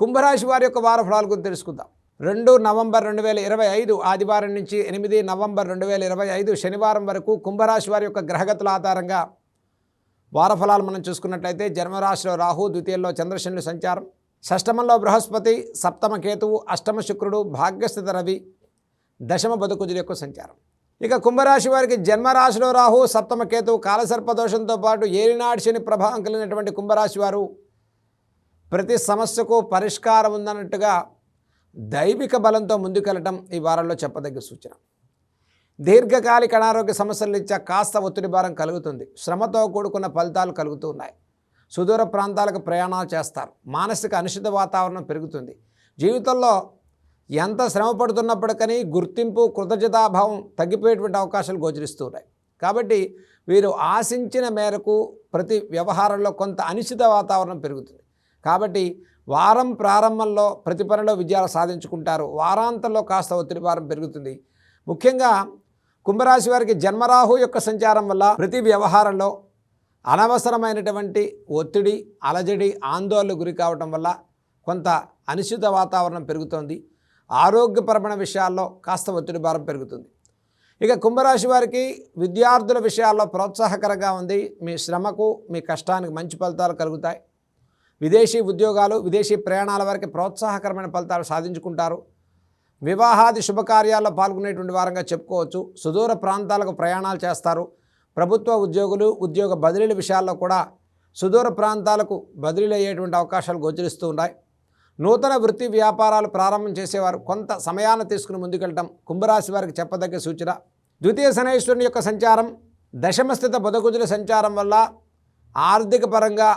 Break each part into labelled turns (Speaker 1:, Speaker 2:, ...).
Speaker 1: కుంభరాశి వారి యొక్క వార ఫలాల గురించి తెలుసుకుందాం. రెండు నవంబర్ రెండు వేల ఇరవై ఐదు ఆదివారం నుంచి ఎనిమిది నవంబర్ రెండు వేల ఇరవై ఐదు శనివారం వరకు కుంభరాశి వారి యొక్క గ్రహగతుల ఆధారంగా వార ఫలాలు మనం చూసుకున్నట్లయితే జన్మరాశిలో రాహు ద్వితీయంలో చంద్రశనుడు సంచారం. షష్టమంలో బృహస్పతి సప్తమ కేతువు అష్టమ శుక్రుడు భాగ్యస్థిత రవి దశమ బతుకుజుల యొక్క సంచారం. ఇక కుంభరాశి వారికి జన్మరాశిలో రాహు సప్తమ కేతువు కాలసర్ప దోషంతో పాటు ఏలినాడు శని ప్రభావం కలిగినటువంటి కుంభరాశి వారు ప్రతి సమస్యకు పరిష్కారం ఉందన్నట్టుగా దైవిక బలంతో ముందుకెళ్ళటం ఈ వారంలో చెప్పదగ్గ సూచన. దీర్ఘకాలిక అనారోగ్య సమస్యలు ఇచ్చా కాస్త ఒత్తిడి భారం కలుగుతుంది. శ్రమతో కూడుకున్న ఫలితాలు కలుగుతూ ఉన్నాయి. సుదూర ప్రాంతాలకు ప్రయాణాలు చేస్తారు. మానసిక అనుషిత వాతావరణం పెరుగుతుంది. జీవితంలో ఎంత శ్రమ పడుతున్నప్పటికీ గుర్తింపు కృతజ్ఞతాభావం తగ్గిపోయేటువంటి అవకాశాలు గోచరిస్తూ ఉన్నాయి. కాబట్టి వీరు ఆశించిన మేరకు ప్రతి వ్యవహారంలో కొంత అనిశ్చిత వాతావరణం పెరుగుతుంది. కాబట్టి వారం ప్రారంభంలో ప్రతి పనిలో విజయాలు సాధించుకుంటారు. వారాంతంలో కాస్త ఒత్తిడి భారం పెరుగుతుంది. ముఖ్యంగా కుంభరాశి వారికి జన్మరాహు యొక్క సంచారం వల్ల ప్రతి వ్యవహారంలో అనవసరమైనటువంటి ఒత్తిడి అలజడి ఆందోళనకు గురి కావటం వల్ల కొంత అనిశ్చిత వాతావరణం పెరుగుతోంది. ఆరోగ్యపరమైన విషయాల్లో కాస్త ఒత్తిడి భారం పెరుగుతుంది. ఇక కుంభరాశి వారికి విద్యార్థుల విషయాల్లో ప్రోత్సాహకరంగా ఉంది. మీ శ్రమకు మీ కష్టానికి మంచి ఫలితాలు కలుగుతాయి. విదేశీ ఉద్యోగాలు విదేశీ ప్రయాణాల వారికి ప్రోత్సాహకరమైన ఫలితాలు సాధించుకుంటారు. వివాహాది శుభకార్యాల్లో పాల్గొనేటువంటి వారంగా చెప్పుకోవచ్చు. సుదూర ప్రాంతాలకు ప్రయాణాలు చేస్తారు. ప్రభుత్వ ఉద్యోగులు ఉద్యోగ బదిలీల విషయాల్లో కూడా సుదూర ప్రాంతాలకు బదిలీలు అయ్యేటువంటి అవకాశాలు గోచరిస్తూ ఉన్నాయి. నూతన వృత్తి వ్యాపారాలు ప్రారంభం చేసేవారు కొంత సమయాన్ని తీసుకుని ముందుకెళ్ళటం కుంభరాశి వారికి చెప్పదగ్గ సూచన. ద్వితీయ శనేశ్వరుని యొక్క సంచారం దశమస్థిత బుధకుజుల సంచారం వల్ల ఆర్థిక పరంగా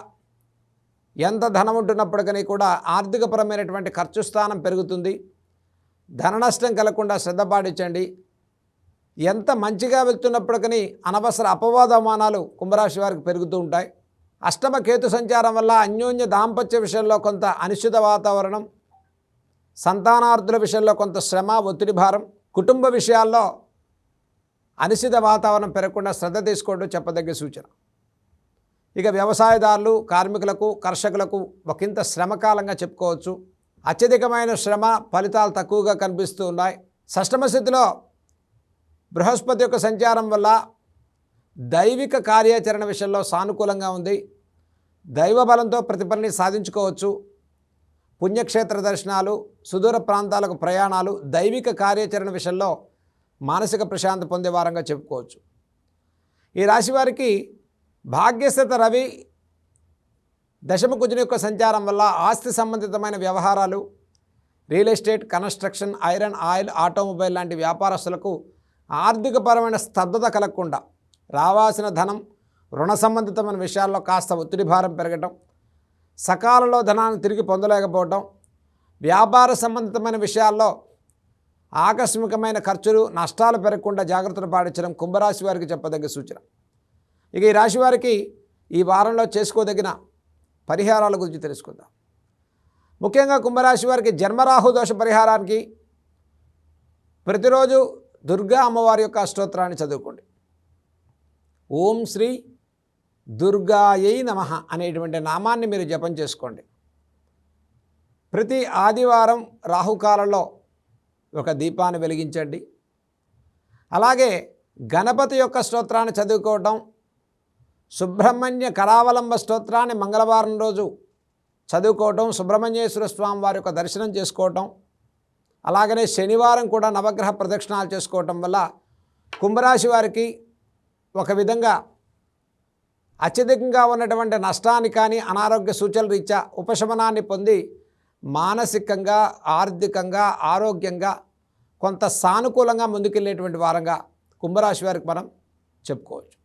Speaker 1: ఎంత ధనం ఉంటున్నప్పటికీ కూడా ఆర్థికపరమైనటువంటి ఖర్చు స్థానం పెరుగుతుంది. ధన నష్టం కలగకుండా శ్రద్ధ పాటించండి. ఎంత మంచిగా వెళ్తున్నప్పటికీ అనవసర అపవాదమానాలు కుంభరాశి వారికి పెరుగుతూ ఉంటాయి. అష్టమ కేతు సంచారం వల్ల అన్యోన్య దాంపత్య విషయంలో కొంత అనిశ్చిత వాతావరణం సంతానార్థుల విషయంలో కొంత శ్రమ ఒత్తిడి భారం కుటుంబ విషయాల్లో అనిశ్చిత వాతావరణం పెరగకుండా శ్రద్ధ తీసుకోవడం చెప్పదగ్గ సూచన. ఇక వ్యవసాయదారులు కార్మికులకు కర్షకులకు ఒకంత శ్రమకాలంగా చెప్పుకోవచ్చు. అత్యధికమైన శ్రమ ఫలితాలు తక్కువగా కనిపిస్తూ ఉన్నాయి. షష్టమ స్థితిలో బృహస్పతి యొక్క సంచారం వల్ల దైవిక కార్యాచరణ విషయంలో సానుకూలంగా ఉంది. దైవ బలంతో ప్రతిఫలని సాధించుకోవచ్చు. పుణ్యక్షేత్ర దర్శనాలు సుదూర ప్రాంతాలకు ప్రయాణాలు దైవిక కార్యాచరణ విషయంలో మానసిక ప్రశాంతి పొందే వారంగా చెప్పుకోవచ్చు. ఈ రాశి వారికి భాగ్యస్థిత రవి దశమ కుజుని యొక్క సంచారం వల్ల ఆస్తి సంబంధితమైన వ్యవహారాలు real estate construction iron oil automobile లాంటి వ్యాపారస్తులకు ఆర్థికపరమైన స్తబ్దత కలగకుండా రావాల్సిన ధనం రుణ సంబంధితమైన విషయాల్లో కాస్త ఒత్తిడి భారం పెరగటం సకాలంలో ధనాన్ని తిరిగి పొందలేకపోవటం వ్యాపార సంబంధితమైన విషయాల్లో ఆకస్మికమైన ఖర్చులు నష్టాలు పెరగకుండా జాగ్రత్తలు పాటించడం కుంభరాశి వారికి చెప్పదగ్గ సూచన. ఇక ఈ రాశి వారికి ఈ వారంలో చేసుకోదగిన పరిహారాల గురించి తెలుసుకుందాం. ముఖ్యంగా కుంభరాశి వారికి జన్మరాహు దోష పరిహారానికి ప్రతిరోజు దుర్గా అమ్మవారి యొక్క అష్టోత్తరాన్ని చదువుకోండి. ఓం శ్రీ దుర్గాయై నమ అనేటువంటి నామాన్ని మీరు జపం చేసుకోండి. ప్రతి ఆదివారం రాహుకాలంలో ఒక దీపాన్ని వెలిగించండి. అలాగే గణపతి యొక్క స్తోత్రాన్ని చదువుకోవటం సుబ్రహ్మణ్య కరావలంబ స్తోత్రాన్ని మంగళవారం రోజు చదువుకోవటం సుబ్రహ్మణ్యేశ్వర స్వామి వారి యొక్క దర్శనం చేసుకోవటం అలాగనే శనివారం కూడా నవగ్రహ ప్రదక్షిణాలు చేసుకోవటం వల్ల కుంభరాశి వారికి ఒక విధంగా అత్యధికంగా ఉన్నటువంటి నష్టాన్ని కానీ అనారోగ్య సూచనల రీత్యా ఉపశమనాన్ని పొంది మానసికంగా ఆర్థికంగా ఆరోగ్యంగా కొంత సానుకూలంగా ముందుకెళ్ళేటువంటి వారంగా కుంభరాశి వారికి మనం చెప్పుకోవచ్చు.